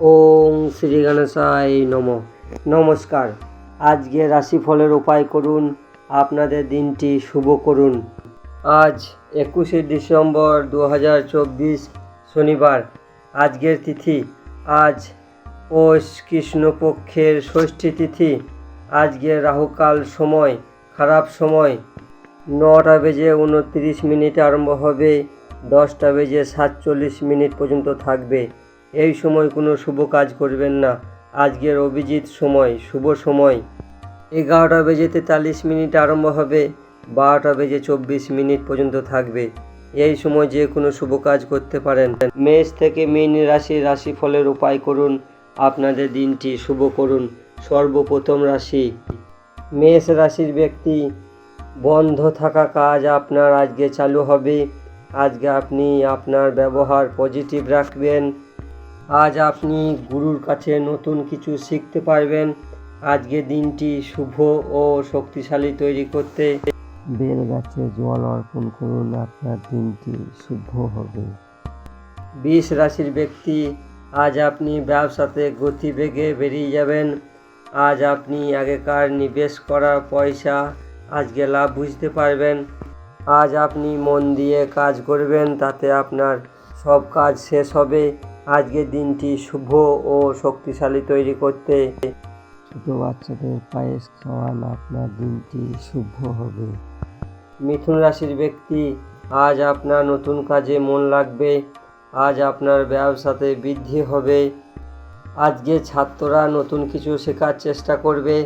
ওং শ্রী গণেশায় নম। নমস্কার। আজকে রাশিফলের উপায় করুন, আপনাদের দিনটি শুভ করুন। আজ একুশে ডিসেম্বর দু হাজার চব্বিশ শনিবার। আজকের তিথি, আজ পৌষ কৃষ্ণপক্ষের ষষ্ঠী তিথি। আজকে রাহুকাল সময়, খারাপ সময়। নটা বেজে উনত্রিশ মিনিট আরম্ভ হবে, দশটা বেজে সাতচল্লিশ মিনিট পর্যন্ত থাকবে। এই সময় কোনো শুভ কাজ করবেন না। আজকের অভিজিৎ সময়, শুভ সময়। এগারোটা বেজে তেতাল্লিশ মিনিট আরম্ভ হবে, বারোটা বেজে চব্বিশ মিনিট পর্যন্ত থাকবে। এই সময় যে কোনো শুভ কাজ করতে পারেন। মেষ থেকে মীন রাশি, রাশিফলের উপায় করুন। আপনাদের দিনটি শুভ করুন। সর্বপ্রথম রাশি। মেষ রাশির ব্যক্তি, বন্ধ থাকা কাজ আপনার আজকে চালু হবে। আজকে আপনি আপনার ব্যবহার পজিটিভ রাখবেন। আজ আপনি গুরুর কাছে নতুন কিছু শিখতে পারবেন। আজকে দিনটি শুভ ও শক্তিশালী তৈরি করতে। বেল গাছে জল অর্পণ করুন আপনার দিনটি শুভ হবে। বিষ রাশির ব্যক্তি আজ আপনি ব্যবসাতে গতিবেগে বেরিয়ে যাবেন। আজ আপনি আগেকার নিবেশ করা পয়সা আজকে লাভ বুঝতে পারবেন। আজ আপনি মন দিয়ে কাজ করবেন তাতে আপনার সব কাজ শেষ হবে। আজকের দিনটি শুভ ও শক্তিশালী তৈরি করতে। ছোট বাচ্চাদের পায়েস খাওয়ান আপনার দিনটি শুভ হবে। মিথুন রাশির ব্যক্তি আজ আপনার নতুন কাজে মন লাগবে আজ আপনার ব্যবসাতে বৃদ্ধি হবে। আজকে ছাত্ররা নতুন কিছু শেখার চেষ্টা করবে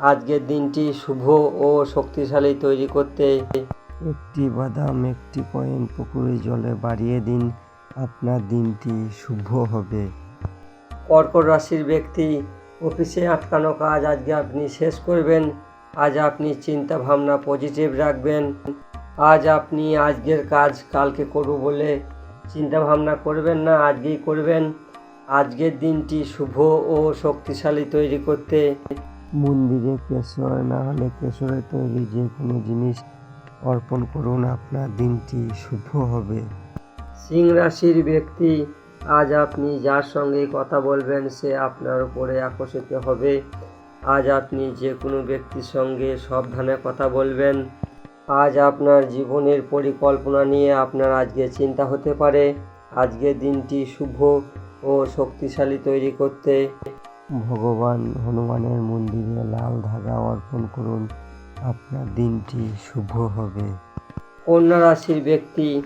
আজকের দিনটি শুভ ও শক্তিশালী তৈরি করতে। একটি বাদাম একটি কয়েন পুকুরে জলে বাড়িয়ে দিন আপনার দিনটি শুভ হবে। কর্কট রাশির ব্যক্তি অফিসে আটকানো কাজ আজকে আপনি শেষ করবেন। আজ আপনি চিন্তা ভাবনা পজিটিভ রাখবেন। আজ আপনি আজকের কাজ কালকে করব বলে চিন্তা ভাবনা করবেন না আজকেই করবেন। আজকের দিনটি শুভ ও শক্তিশালী তৈরি করতে। মন্দিরে কেশর না হলে কেশরের তৈরি যে কোনো জিনিস অর্পণ করুন আপনার দিনটি শুভ হবে। সিং রাশির ব্যক্তি, আজ আপনি যার সঙ্গে কথা বলবেন সে আপনার উপরে আকর্ষিত হবে। আজ আপনি যে কোনো ব্যক্তির সঙ্গে সাবধানে কথা বলবেন। আজ আপনার জীবনের পরিকল্পনা নিয়ে আপনার আজকে চিন্তা হতে পারে। আজকের দিনটি শুভ ও শক্তিশালী তৈরি করতে। ভগবান হনুমানের মন্দিরে লাল ধাগা অর্পণ করুন। আপনার দিনটি শুভ হবে। কন্যা রাশির ব্যক্তি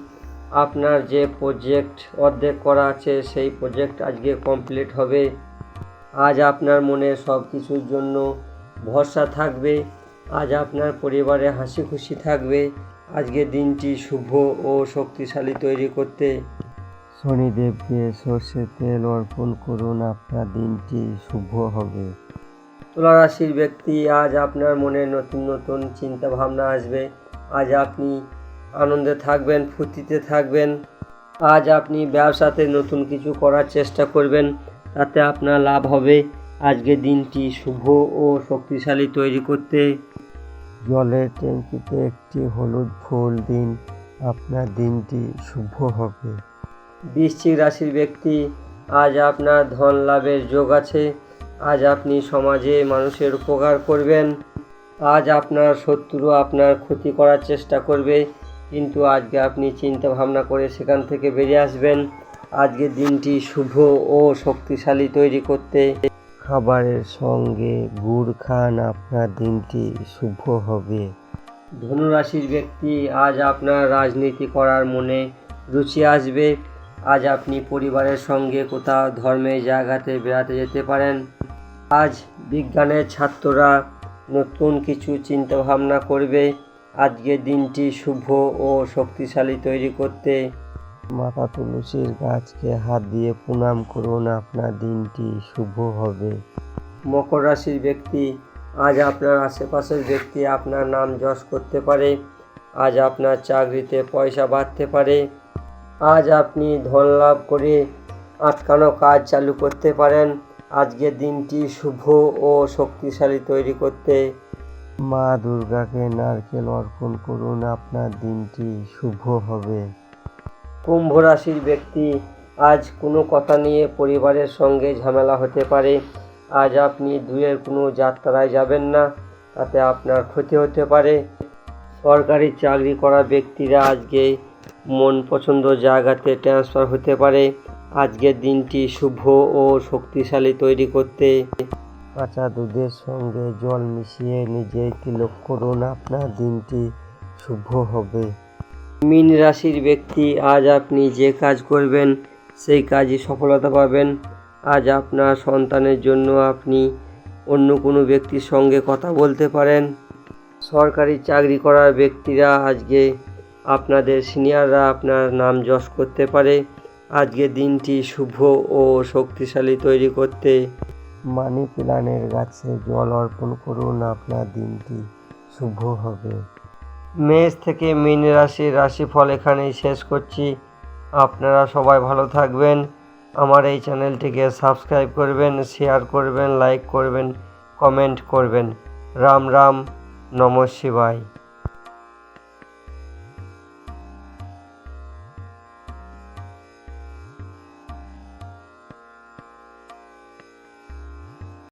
আপনার যে প্রজেক্ট অর্ধেক করা আছে, সেই প্রজেক্ট আজকে কমপ্লিট হবে। আজ আপনার মনে সব কিছুর জন্য ভরসা থাকবে। আজ আপনার পরিবারে হাসি খুশি থাকবে। আজকের দিনটি শুভ ও শক্তিশালী তৈরি করতে। শনিদেবকে সর্ষের তেল অর্পণ করুন, আপনার দিনটি শুভ হবে। তুলা রাশির ব্যক্তি, আজ আপনার মনে নতুন নতুন চিন্তা ভাবনা আসবে। আজ আপনি আনন্দে থাকবেন, ফুর্তিতে থাকবেন। আজ আপনি ব্যবসাতে নতুন কিছু করার চেষ্টা করবেন, তাতে আপনার লাভ হবে। আজকে দিনটি শুভ ও শক্তিশালী তৈরি করতে। জলের ট্যাঙ্কিতে একটি হলুদ ফুল দিন, আপনার দিনটি শুভ হবে। বৃশ্চিক রাশির ব্যক্তি, আজ আপনার ধন লাভের যোগ আছে। আজ আপনি সমাজে মানুষের উপকার করবেন। আজ আপনার শত্রু আপনার ক্ষতি করার চেষ্টা করবে। কিন্তু আজকে আপনি চিন্তা ভাবনা করে সেখান থেকে বেরিয়ে আসবেন। আজকের দিনটি শুভ ও শক্তিশালী তৈরি করতে। খাবারের সঙ্গে গুড় খান, আপনার দিনটি শুভ হবে। ধনুরাশির ব্যক্তি, আজ আপনার রাজনীতি করার মনে রুচি আসবে। আজ আপনি পরিবারের সঙ্গে কোথাও ধর্মের জায়গাতে বেড়াতে যেতে পারেন। আজ বিজ্ঞানের ছাত্ররা নতুন কিছু চিন্তা ভাবনা করবে। আজকের দিনটি শুভ ও শক্তিশালী তৈরি করতে মাতা তুলসীর গাছকে হাত দিয়ে প্রণাম করুন। আপনার দিনটি শুভ হবে। মকর রাশির ব্যক্তি, আজ আপনার আশেপাশের ব্যক্তি আপনার নাম যশ করতে পারে, আজ আপনার চাকরিতে পয়সা বাড়তে পারে, আজ আপনি ধন লাভ করে আটকানো কাজ চালু করতে পারেন। আজকের দিনটি শুভ ও শক্তিশালী তৈরি করতে মা দুর্গাকে নারকেল অর্পণ করুন, আপনার দিনটি শুভ হবে। কুম্ভ রাশির ব্যক্তি, আজ কোনো কথা নিয়ে পরিবারের সঙ্গে ঝামেলা হতে পারে। আজ আপনি দূরের কোনো যাত্রায় যাবেন না, তাতে আপনার ক্ষতি হতে পারে। সরকারি চাকরি করা ব্যক্তিরা আজকে মন পছন্দ জায়গাতে ট্রান্সফার হতে পারে। আজকের দিনটি শুভ ও শক্তিশালী তৈরি করতে কাঁচা দুধের সঙ্গে জল মিশিয়ে নিজে তিলক করুন। আপনার দিনটি শুভ হবে। মীন রাশির ব্যক্তি, আজ আপনি যে কাজ করবেন, সেই কাজই সফলতা পাবেন। আজ আপনার সন্তানের জন্য আপনি অন্য কোনো ব্যক্তির সঙ্গে কথা বলতে পারেন। সরকারি চাকরি করার ব্যক্তিরা আজকে আপনাদের সিনিয়ররা আপনার নাম যশ করতে পারে। আজকে দিনটি শুভ ও শক্তিশালী তৈরি করতে মানি প্ল্যানের গাছে জল অর্পণ করুন আপনার দিনটি। শুভ হবে। মেষ থেকে মীন রাশির রাশিফল এখানেই শেষ করছি। আপনারা সবাই ভালো থাকবেন। আমার এই চ্যানেলটিকে সাবস্ক্রাইব করবেন, শেয়ার করবেন, লাইক করবেন, কমেন্ট করবেন। রাম রাম, নম শিবায়।